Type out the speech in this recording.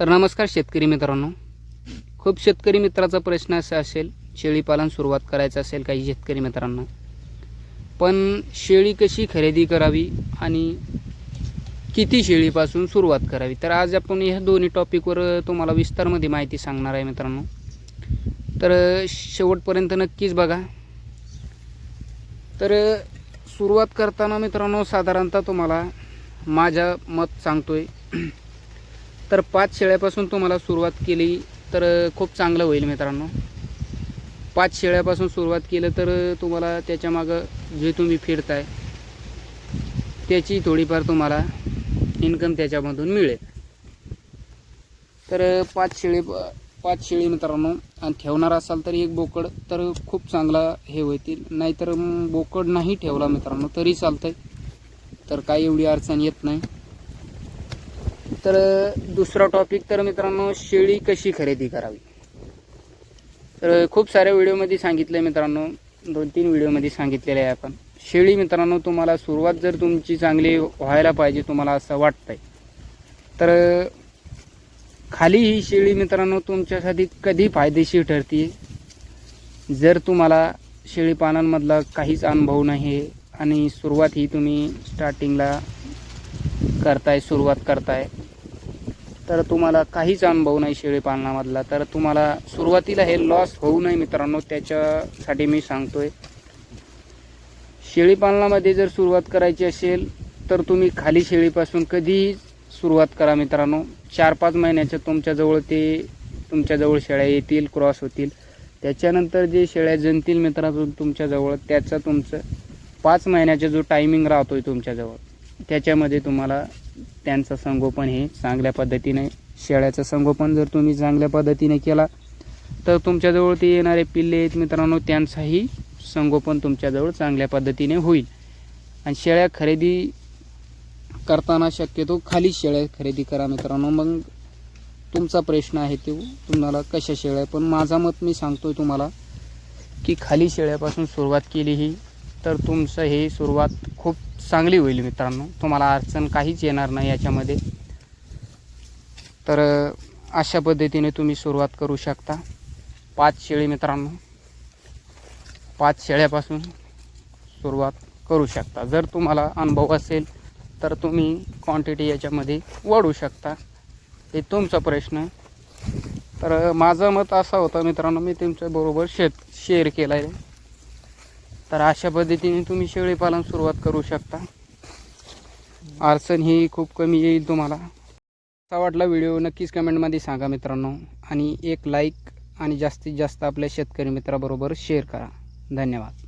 तर नमस्कार शेतकरी मित्रांनो. खूप शेतकरी मित्राचा प्रश्न असा असेल शेळीपालन सुरुवात करायचं असेल काही शेतकरी मित्रांना. पण शेळी कशी खरेदी करावी आणि किती शेळीपासून सुरुवात करावी? तर आज आपण ह्या दोन्ही टॉपिकवर तुम्हाला विस्तारमध्ये माहिती सांगणार आहे मित्रांनो. तर शेवटपर्यंत नक्कीच बघा. तर सुरुवात करताना मित्रांनो साधारणतः तुम्हाला माझ्या मत सांगतोय. तर पाच शेळ्यापासून तुम्हाला सुरुवात केली तर खूप चांगलं होईल मित्रांनो. पाच शेळ्यापासून सुरुवात केलं तर तुम्हाला त्याच्यामागं जे तुम्ही फिरताय त्याची थोडीफार तुम्हाला इन्कम त्याच्यामधून मिळेल. तर पाच शेळी पाच शेळी मित्रांनो आणि ठेवणार असाल तर एक बोकड तर खूप चांगला हे होतील. नाहीतर बोकड नाही ठेवला मित्रांनो तरी चालतंय. तर काही एवढी अडचण येत नाही. तर दुसरा टॉपिक तर मित्रांनो शेळी कशी खरेदी करावी? तर खूप साऱ्या व्हिडिओमध्ये सांगितलं आहे मित्रांनो दोन तीन व्हिडिओमध्ये सांगितलेलं आहे आपण. शेळी मित्रांनो तुम्हाला सुरुवात जर तुमची चांगली व्हायला पाहिजे तुम्हाला असं वाटतंय तर खाली ही शेळी मित्रांनो तुमच्यासाठी कधी फायदेशीर ठरते? जर तुम्हाला शेळीपालनमधला काहीच अनुभव नाही आणि सुरुवात ही तुम्ही स्टार्टिंगला करताय सुरुवात करताय तर तुम्हाला काहीच अनुभव नाही शेळीपालनामधला. तर तुम्हाला सुरुवातीला हे लॉस होऊ नये मित्रांनो त्याच्यासाठी मी सांगतोय. शेळीपालनामध्ये जर सुरुवात करायची असेल तर तुम्ही खाली शेळीपासून कधीही सुरुवात करा मित्रांनो. चार पाच महिन्याच्या तुमच्याजवळ ते तुमच्याजवळ शेळ्या येतील क्रॉस होतील. त्याच्यानंतर जे शेळ्या जणतील मित्रांनो तुमच्याजवळ त्याचा तुमचं पाच महिन्याचा जो टायमिंग राहतोय तुमच्याजवळ त्याच्यामध्ये तुम्हाला त्यांचं संगोपन हे चांगल्या पद्धतीने शेळ्याचं संगोपन जर तुम्ही चांगल्या पद्धतीने केला तर तुमच्याजवळ ते येणारे पिल्ले आहेत मित्रांनो त्यांचाही संगोपन तुमच्याजवळ चांगल्या पद्धतीने होईल. आणि शेळ्या खरेदी करताना शक्यतो खाली शेळ्या खरेदी करा मित्रांनो. मग तुमचा प्रश्न आहे तो तुम्हाला कशा शेळ्या पण माझा मत मी सांगतोय तुम्हाला की खाली शेळ्यापासून सुरुवात केली ही तर तुमचं हे सुरुवात खूप चांगली होईल मित्रांनो. तुम्हाला अडचण काहीच येणार नाही याच्यामध्ये. तर अशा पद्धतीने तुम्ही सुरुवात करू शकता. पाच शेळी मित्रांनो. पाच शेळ्यापासून सुरुवात करू शकता. जर तुम्हाला अनुभव असेल तर तुम्ही क्वांटिटी याच्यामध्ये वाढू शकता. हे तुमचा प्रश्न. तर माझं मत असं होतं मित्रांनो मी तुमच्याबरोबर शेत शेअर केला आहे तर अशा पद्धतीने तुम्ही शेळीपालन सुरुवात करू शकता. अडचण ही खूप कमी येईल तुम्हाला. असा वाटला व्हिडिओ नक्कीच कमेंटमध्ये सांगा मित्रांनो. आणि एक लाईक आणि जास्तीत जास्त आपल्या शेतकरी मित्राबरोबर शेअर करा. धन्यवाद.